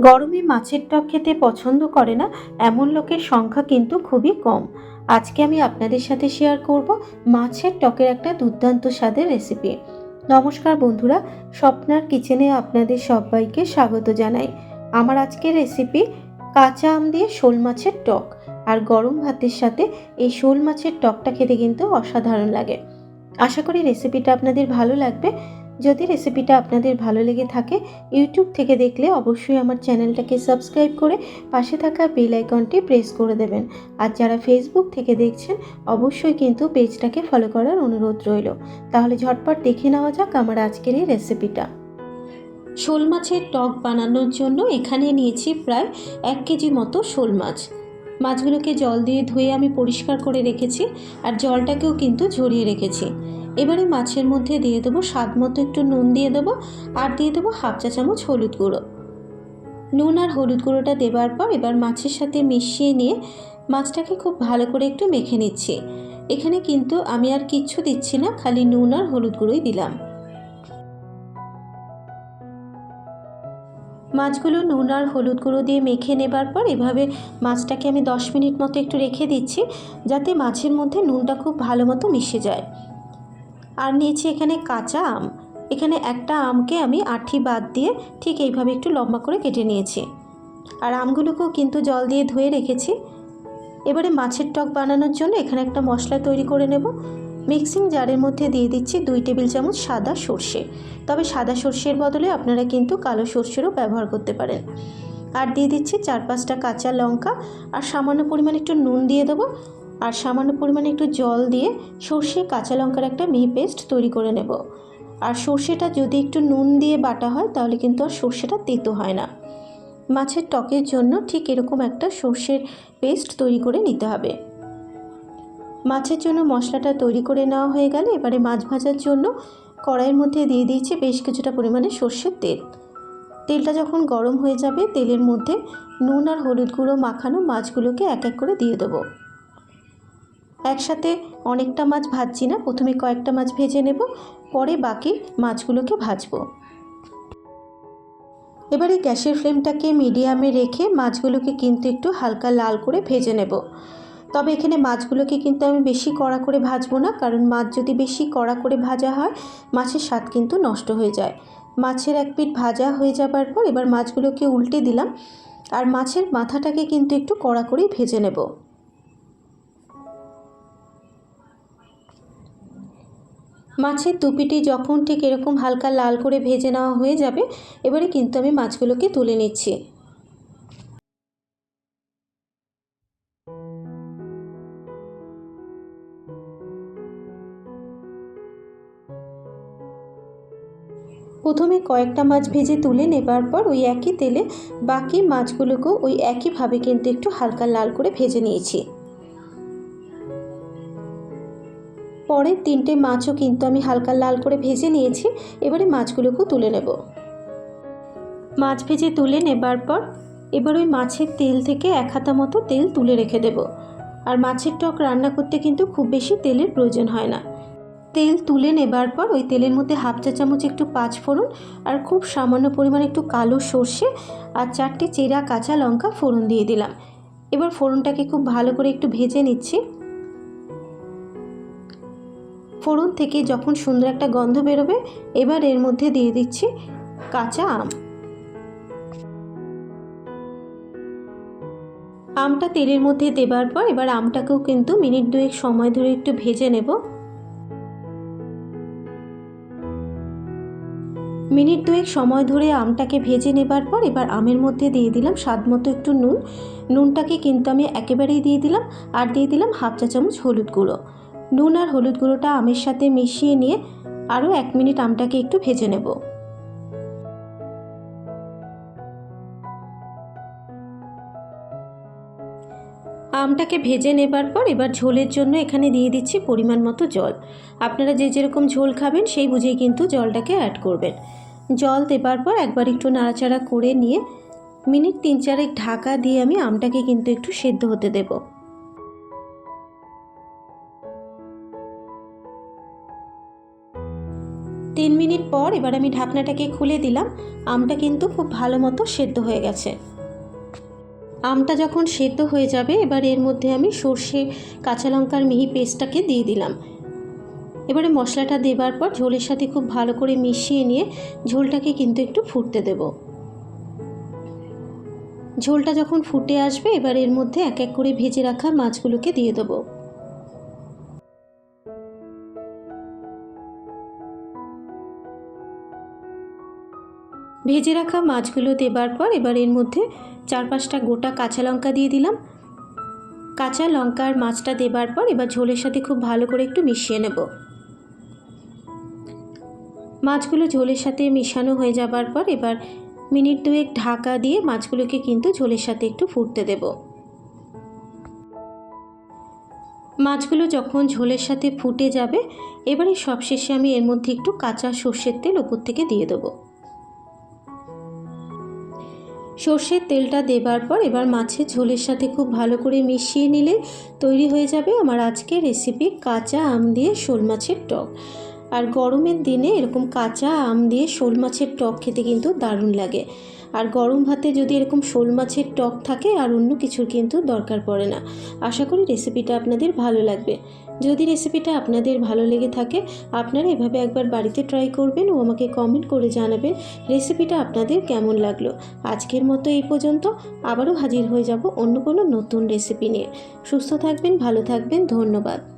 গরমে মাছের টক খেতে পছন্দ করে না, এমন লোকের সংখ্যা কিন্তু খুবই কম। আজকে আমি আপনাদের সাথে শেয়ার করব মাছের টকের একটা দুর্দান্ত স্বাদের রেসিপি নমস্কার বন্ধুরা, স্বপ্নার কিচেনে আপনাদের সবাইকে স্বাগত জানাই। আমার আজকের রেসিপি কাঁচা আম দিয়ে শোল মাছের টক, আর গরম ভাতের সাথে এই শোল মাছের টকটা খেতে কিন্তু অসাধারণ লাগে। আশা করি রেসিপিটা আপনাদের ভালো লাগবে। যদি রেসিপিটা আপনাদের ভালো লেগে থাকে ইউটিউব থেকে দেখলে অবশ্যই আমার চ্যানেলটাকে সাবস্ক্রাইব করে পাশে থাকা বেল আইকনটি প্রেস করে দেবেন। আর যারা ফেসবুক থেকে দেখছেন, অবশ্যই কিন্তু পেজটাকে ফলো করার অনুরোধ রইল। তাহলে ঝটপট দেখে নেওয়া যাক আমার আজকের এই রেসিপিটা শোল মাছের টক বানানোর জন্য এখানে নিয়েছি প্রায় এক কেজি মতো শোল মাছ। মাছগুলোকে জল দিয়ে ধুয়ে আমি পরিষ্কার করে রেখেছি আর জলটাকেও কিন্তু ঝরিয়ে রেখেছি। এবারে মাছের মধ্যে দিয়ে দেবো স্বাদ মতো একটু নুন দিয়ে দেবো আর দিয়ে দেবো হাফ চা চামচ হলুদ গুঁড়ো। নুন আর হলুদ গুঁড়োটা দেবার পর এবার মাছের সাথে মিশিয়ে নিয়ে মাছটাকে খুব ভালো করে একটু মেখে নিচ্ছি। এখানে কিন্তু আমি আর কিচ্ছু দিচ্ছি না, খালি নুন আর হলুদ গুঁড়োই দিলাম। মাছগুলো নুন আর হলুদ গুঁড়ো দিয়ে মেখে নেবার পর এভাবে মাছটাকে আমি দশ মিনিট মতো একটু রেখে দিচ্ছি, যাতে মাছের মধ্যে নুনটা খুব ভালো মতো মিশে যায়। আর নিয়েছি এখানে কাঁচা আম। এখানে একটা আমকে আমি আঠি বাদ দিয়ে ঠিক এইভাবে একটু লম্বা করে কেটে নিয়েছি। আর আমগুলোকেও কিন্তু জল দিয়ে ধুয়ে রেখেছি। এবারে মাছের টক বানানোর জন্য এখানে একটা মশলা তৈরি করে নেব। মিক্সিং জারের মধ্যে দিয়ে দিচ্ছি দুই টেবিল চামচ সাদা সর্ষে। তবে সাদা সর্ষের বদলে আপনারা কিন্তু কালো সর্ষেরও ব্যবহার করতে পারেন। আর দিয়ে দিচ্ছি চার পাঁচটা কাঁচা লঙ্কা। আর সামান্য পরিমাণ একটু নুন দিয়ে দেবো। আর সামান্য পরিমাণে একটু জল দিয়ে সর্ষে কাঁচা লঙ্কার একটা মিহি পেস্ট তৈরি করে নেব। আর সর্ষেটা যদি একটু নুন দিয়ে বাটা হয়, তাহলে কিন্তু আর সর্ষেটা তেতো হয় না। মাছের টকের জন্য ঠিক এরকম একটা সর্ষের পেস্ট তৈরি করে নিতে হবে। মাছের জন্য মশলাটা তৈরি করে নেওয়া হয়ে গেলে এবারে মাছ ভাজার জন্য কড়াইয়ের মধ্যে দিয়ে দিয়েছি বেশ কিছুটা পরিমাণে সর্ষের তেল। তেলটা যখন গরম হয়ে যাবে, তেলের মধ্যে নুন আর হলুদ গুঁড়ো মাখানো মাছগুলোকে এক এক করে দিয়ে দেবো। একসাথে অনেকটা মাছ ভাজছি না, প্রথমে কয়েকটা মাছ ভেজে নেব, পরে বাকি মাছগুলোকে ভাজবো। এবারে গ্যাসের ফ্লেমটাকে মিডিয়ামে রেখে মাছগুলোকে কিন্তু একটু হালকা লাল করে ভেজে নেব। তবে এখানে মাছগুলোকে কিন্তু আমি বেশি কড়া করে ভাজবো না, কারণ মাছ যদি বেশি কড়া করে ভাজা হয়, মাছের স্বাদ কিন্তু নষ্ট হয়ে যায়। মাছের এক পিঠ ভাজা হয়ে যাবার পর এবার মাছগুলোকে উল্টে দিলাম আর মাছের মাথাটাকে কিন্তু একটু কড়া করেই ভেজে নেব। মাছের দুপিটি যখন ঠিক এরকম হালকা লাল করে ভেজে নেওয়া হয়ে যাবে, এবারে কিন্তু আমি মাছগুলোকে তুলে নিচ্ছি। প্রথমে কয়েকটা মাছ ভেজে তুলে নেবার পর ওই একই তেলে বাকি মাছগুলোকেও ওই একইভাবে কিন্তু একটু হালকা লাল করে ভেজে নিয়েছি। পরের তিনটে মাছও কিন্তু আমি হালকা লাল করে ভেজে নিয়েছি, এবারে মাছগুলোকেও তুলে নেব। মাছ ভেজে তুলে নেবার পর এবার ওই মাছের তেল থেকে এক হাতা মতো তেল তুলে রেখে দেব। আর মাছের টক রান্না করতে কিন্তু খুব বেশি তেলের প্রয়োজন হয় না। তেল তুলে নেবার পর ওই তেলের মধ্যে হাফ চা চামচ একটু পাঁচ ফোড়ন আর খুব সামান্য পরিমাণ একটু কালো সর্ষে আর চারটে চেরা কাঁচা লঙ্কা ফোড়ন দিয়ে দিলাম। এবার ফোড়নটাকে খুব ভালো করে একটু ভেজে নিচ্ছি। ফোড়ন থেকে যখন সুন্দর একটা গন্ধ বেরোবে, এবার এর মধ্যে দিয়ে দিচ্ছি কাঁচা আম। আমটা তেলের মধ্যে দেবার পর এবার আমটাকেও কিন্তু মিনিট দুয়েক সময় ধরে একটু ভেজে নেব। মিনিট দুয়েক সময় ধরে আমটাকে ভেজে নেবার পর এবার আমের মধ্যে দিয়ে দিলাম স্বাদ মতো একটু নুন। নুনটাকে কিন্তু আমি একেবারেই দিয়ে দিলাম আর দিয়ে দিলাম হাফ চা চামচ হলুদ গুঁড়ো। নুন আর হলুদ গুঁড়োটা আমের সাথে মিশিয়ে নিয়ে আরও এক মিনিট আমটাকে একটু ভেজে নেব। আমটাকে ভেজে নেবার পর এবার ঝোলের জন্য এখানে দিয়ে দিচ্ছি পরিমাণ মতো জল। আপনারা যে যেরকম ঝোল খাবেন সেই বুঝেই কিন্তু জলটাকে অ্যাড করবেন। জল দেবার পর একবার একটু নাড়াচাড়া করে নিয়ে মিনিট তিন চারেক ঢাকা দিয়ে আমি আমটাকে কিন্তু একটু সেদ্ধ হতে দেবো। তিন মিনিট পর এবার আমি ঢাকনাটাকে খুলে দিলাম, আমটা কিন্তু খুব ভালো মতো সেদ্ধ হয়ে গেছে। আমটা যখন সেদ্ধ হয়ে যাবে, এবার এর মধ্যে আমি সর্ষে, কাঁচা লঙ্কার মিহি পেস্টটাকে দিয়ে দিলাম। এবারে মশলাটা দেবার পর ঝোলের সাথে খুব ভালো করে মিশিয়ে নিয়ে ঝোলটাকে কিন্তু একটু ফুটতে দেব। ঝোলটা যখন ফুটে আসবে, এবার এর মধ্যে এক এক করে ভেজে রাখা মাছগুলোকে দিয়ে দেবো। ভেজে রাখা মাছগুলো দেবার পর এবার এর মধ্যে চার পাঁচটা গোটা কাঁচা লঙ্কা দিয়ে দিলাম। কাঁচা লঙ্কার মাছটা দেবার পর এবার ঝোলের সাথে খুব ভালো করে একটু মিশিয়ে নেব। মাছগুলো ঝোলের সাথে মিশানো হয়ে যাবার পর এবার মিনিট দুয়েক ঢাকা দিয়ে মাছগুলোকে কিন্তু ঝোলের সাথে একটু ফুটতে দেব। মাছগুলো যখন ঝোলের সাথে ফুটে যাবে, এবারে সবশেষে আমি এর মধ্যে একটু কাঁচা সর্ষের তেল ওপর থেকে দিয়ে দেবো। সর্ষের তেলটা দেবার পর এবার মাছের ঝোলের সাথে খুব ভালো করে মিশিয়ে নিলে তৈরি হয়ে যাবে আমার আজকের রেসিপি কাঁচা আম দিয়ে শোল মাছের টক। আর গরমের দিনে এরকম কাঁচা আম দিয়ে শোল মাছের টক খেতে কিন্তু দারুণ লাগে। আর গরম ভাতে যদি এরকম শোল মাছের টক থাকে আর অন্য কিছুর কিন্তু দরকার পড়ে না। আশা করি রেসিপিটা আপনাদের ভালো লাগবে। যদি রেসিপিটা আপনাদের ভালো লেগে থাকে, আপনারা এভাবে একবার বাড়িতে ট্রাই করবেন ও আমাকে কমেন্ট করে জানাবেন রেসিপিটা আপনাদের কেমন লাগল। আজকের মতো এই পর্যন্ত আবারও হাজির হয়ে যাব অন্য কোনো নতুন রেসিপি নিয়ে। সুস্থ থাকবেন, ভালো থাকবেন, ধন্যবাদ।